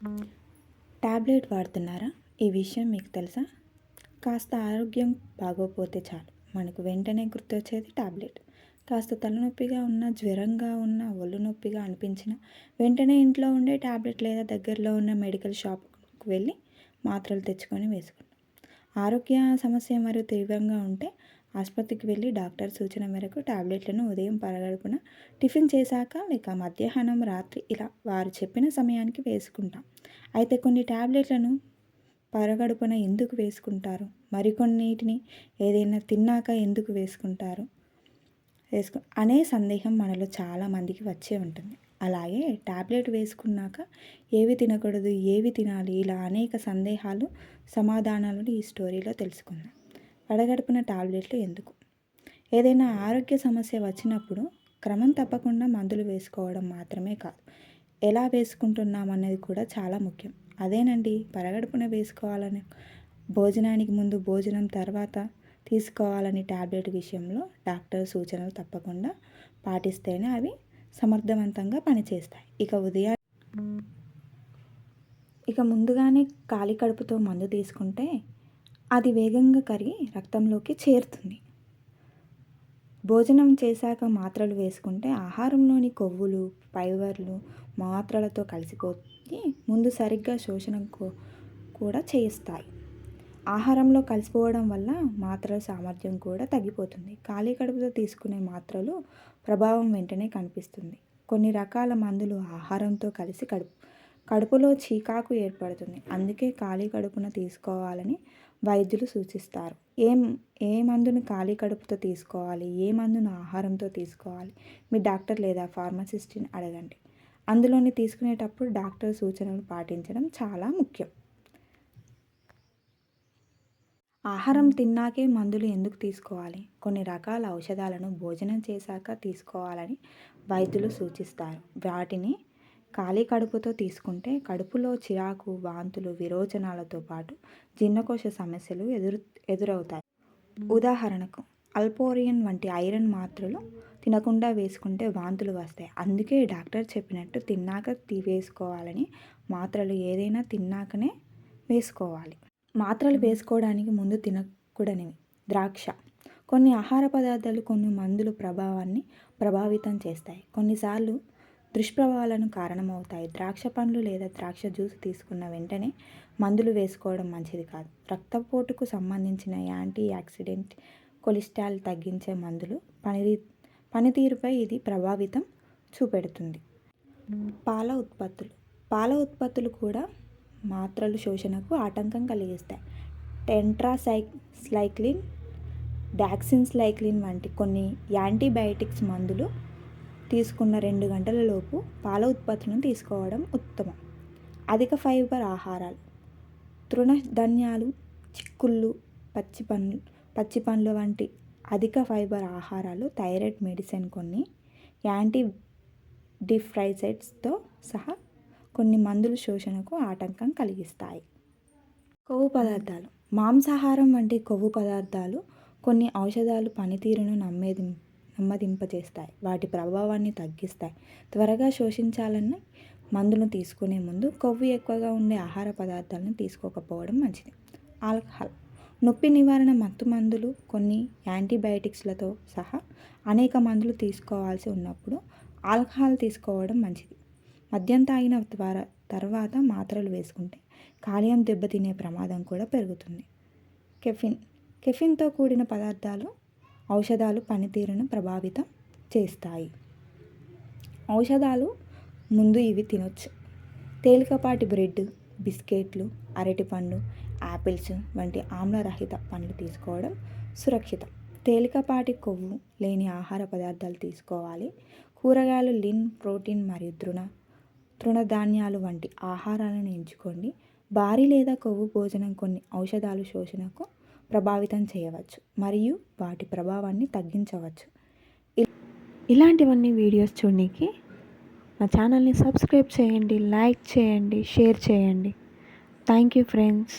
Tablet వాడుతున్నారా? ఈ విషయం మీకు తెలుసా? కాస్త ఆరోగ్యం బాగోపోతే చాలు. మనకు వెంటనే గుర్తొచ్చేది టాబ్లెట్. కాస్త తలనొప్పిగా ఉన్న జ్వరంగా ఉన్న ఒళ్ళు నొప్పిగా అనిపించిన వెంటనే ఇంట్లో ఉండే ట్యాబ్లెట్ లేదా దగ్గరలో ఉన్న మెడికల్ షాప్కి వెళ్ళి మాత్రలు తెచ్చుకొని వేసుకుంటాం. ఆరోగ్య సమస్య మరియు తీవ్రంగా ఉంటే ఆసుపత్రికి వెళ్ళి డాక్టర్ సూచన మేరకు టాబ్లెట్లను ఉదయం పరగడుపున టిఫిన్ చేశాక లేక మధ్యాహ్నం రాత్రి ఇలా వారు చెప్పిన సమయానికి వేసుకుంటాం. అయితే కొన్ని టాబ్లెట్లను పరగడుపున ఎందుకు వేసుకుంటారు? మరికొన్నిటిని ఏదైనా తిన్నాక ఎందుకు వేసుకుంటారు? వేసుకు అనే సందేహం మనలో చాలామందికి వచ్చే ఉంటుంది. అలాగే టాబ్లెట్ వేసుకున్నాక ఏవి తినకూడదు ఏవి తినాలి ఇలా అనేక సందేహాలు సమాధానాలను ఈ స్టోరీలో తెలుసుకుందాం. పడగడుపున టాబ్లెట్లు ఎందుకు? ఏదైనా ఆరోగ్య సమస్య వచ్చినప్పుడు క్రమం తప్పకుండా మందులు వేసుకోవడం మాత్రమే కాదు. ఎలా వేసుకుంటున్నాం అనేది కూడా చాలా ముఖ్యం. అదేనండి పరగడుపున వేసుకోవాలని భోజనానికి ముందు భోజనం తర్వాత తీసుకోవాలని టాబ్లెట్ విషయంలో డాక్టర్ సూచనలు తప్పకుండా పాటిస్తేనే అవి సమర్థవంతంగా పనిచేస్తాయి. ఇక ఉదయా ఇక ముందుగానే ఖాళీ కడుపుతో మందు తీసుకుంటే అది వేగంగా కరిగి రక్తంలోకి చేరుతుంది. భోజనం చేశాక మాత్రలు వేసుకుంటే ఆహారంలోని కొవ్వులు ఫైబర్లు మాత్రలతో కలిసిపోయి ముందు సరిగ్గా శోషణ కూడా చేయిస్తాయి ఆహారంలో కలిసిపోవడం వల్ల మాత్రల సామర్థ్యం కూడా తగ్గిపోతుంది. ఖాళీ కడుపుతో తీసుకునే మాత్రలు ప్రభావం వెంటనే కనిపిస్తుంది. కొన్ని రకాల మందులు ఆహారంతో కలిసి కడుపు కడుపులో చీకాకు ఏర్పడుతుంది. అందుకే ఖాళీ కడుపున తీసుకోవాలని వైద్యులు సూచిస్తారు. ఏం ఏ మందును ఖాళీ కడుపుతో తీసుకోవాలి? ఏ మందును ఆహారంతో తీసుకోవాలి? మీ డాక్టర్ లేదా ఫార్మసిస్ట్ని అడగండి. అందులోని తీసుకునేటప్పుడు డాక్టర్ సూచనలు పాటించడం చాలా ముఖ్యం. ఆహారం తిన్నాకే మందులు ఎందుకు తీసుకోవాలి? కొన్ని రకాల ఔషధాలను భోజనం చేశాక తీసుకోవాలని వైద్యులు సూచిస్తారు. వాటిని ఖాళీ కడుపుతో తీసుకుంటే కడుపులో చిరాకు వాంతులు విరోచనాలతో పాటు జీర్ణకోశ సమస్యలు ఎదురు ఎదురవుతాయి. ఉదాహరణకు అల్పోరియన్ వంటి ఐరన్ మాత్రలు తినకుండా వేసుకుంటే వాంతులు వస్తాయి. అందుకే డాక్టర్ చెప్పినట్టు తిన్నాక వేసుకోవాలని మాత్రలు ఏదైనా తిన్నాకనే వేసుకోవాలి. మాత్రలు వేసుకోవడానికి ముందు తినకూడనివి. ద్రాక్ష. కొన్ని ఆహార పదార్థాలు కొన్ని మందుల ప్రభావాన్ని ప్రభావితం చేస్తాయి. కొన్నిసార్లు దుష్ప్రభావాలను కారణమవుతాయి. ద్రాక్ష పండ్లు లేదా ద్రాక్ష జ్యూస్ తీసుకున్న వెంటనే మందులు వేసుకోవడం మంచిది కాదు. రక్తపోటుకు సంబంధించిన యాంటీ యాక్సిడెంట్ కొలెస్ట్రాల్ తగ్గించే మందులు పని పనితీరుపై ఇది ప్రభావితం చూపెడుతుంది. పాల ఉత్పత్తులు. పాల ఉత్పత్తులు కూడా మాత్రలు శోషణకు ఆటంకం కలిగిస్తాయి. టెంట్రాసైక్ స్లైక్లిన్ డాక్సిన్స్లైక్లిన్ వంటి కొన్ని యాంటీబయాటిక్స్ మందులు తీసుకున్న రెండు గంటలలోపు పాల ఉత్పత్తులను తీసుకోవడం ఉత్తమం. అధిక ఫైబర్ ఆహారాలు తృణధాన్యాలు చిక్కుళ్ళు పచ్చి పండ్లు పచ్చి పండ్లు వంటి అధిక ఫైబర్ ఆహారాలు థైరాయిడ్ మెడిసిన్ కొన్ని యాంటీ డిఫ్రైసైడ్స్తో సహా కొన్ని మందులు శోషణకు ఆటంకం కలిగిస్తాయి. కొవ్వు పదార్థాలు మాంసాహారం వంటి కొవ్వు పదార్థాలు కొన్ని ఔషధాలు పనితీరును నమ్మేది నెమ్మదింపజేస్తాయి. వాటి ప్రభావాన్ని తగ్గిస్తాయి. త్వరగా శోషించాలని మందును తీసుకునే ముందు కొవ్వు ఎక్కువగా ఉండే ఆహార పదార్థాలను తీసుకోకపోవడం మంచిది. ఆల్కహాల్. నొప్పి నివారణ మత్తు మందులు కొన్ని యాంటీబయాటిక్స్లతో సహా అనేక మందులు తీసుకోవాల్సి ఉన్నప్పుడు ఆల్కహాల్ తీసుకోవడం మంచిది. మద్యం తాగిన ద్వారా తర్వాత మాత్రలు వేసుకుంటే కాలియం దెబ్బతినే ప్రమాదం కూడా పెరుగుతుంది. కెఫిన్. కెఫిన్తో కూడిన పదార్థాలు ఔషధాలు పనితీరును ప్రభావితం చేస్తాయి. ఔషధాలు ముందు ఇవి తినొచ్చు. తేలికపాటి బ్రెడ్ బిస్కెట్లు అరటిపండు యాపిల్స్ వంటి ఆమ్లరహిత పండ్లు తీసుకోవడం సురక్షితం. తేలికపాటి కొవ్వు లేని ఆహార పదార్థాలు తీసుకోవాలి. కూరగాయలు లిన్ ప్రోటీన్ మరియు తృణ తృణధాన్యాలు వంటి ఆహారాలను ఎంచుకోండి. భారీ లేదా కొవ్వు భోజనం కొన్ని ఔషధాలు శోషణకు ప్రభావితం చేయవచ్చు మరియు వాటి ప్రభావాన్ని తగ్గించవచ్చు. ఇలాంటివన్నీ వీడియోస్ చూడడానికి మా ఛానల్ని సబ్స్క్రైబ్ చేయండి లైక్ చేయండి షేర్ చేయండి. Thank you friends.